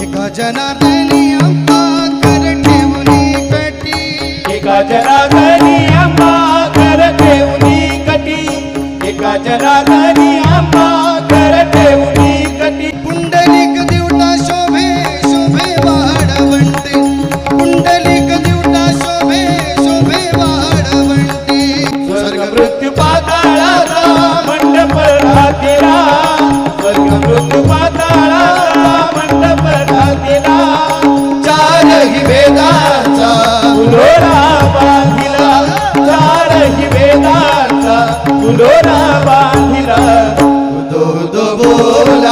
एका जनार्दनी अंबा कर ठेवली कटी. एका जनार्दनी अंबा कर ठेवली कटी. एका जनार्दनी अंबा कर ठेवली कटी. पुंडलिक दिवटा शोभे शोभे वाड म्हणते पुंडलिक दिवटा शोभे शोभे वाड म्हणते स्वर्ग मृत्यू पाताळाचा मंडप राहतीला स्वर्ग मृत्यू पाताळा जगाचा फुलोरा बांधिला. तो तो बोला.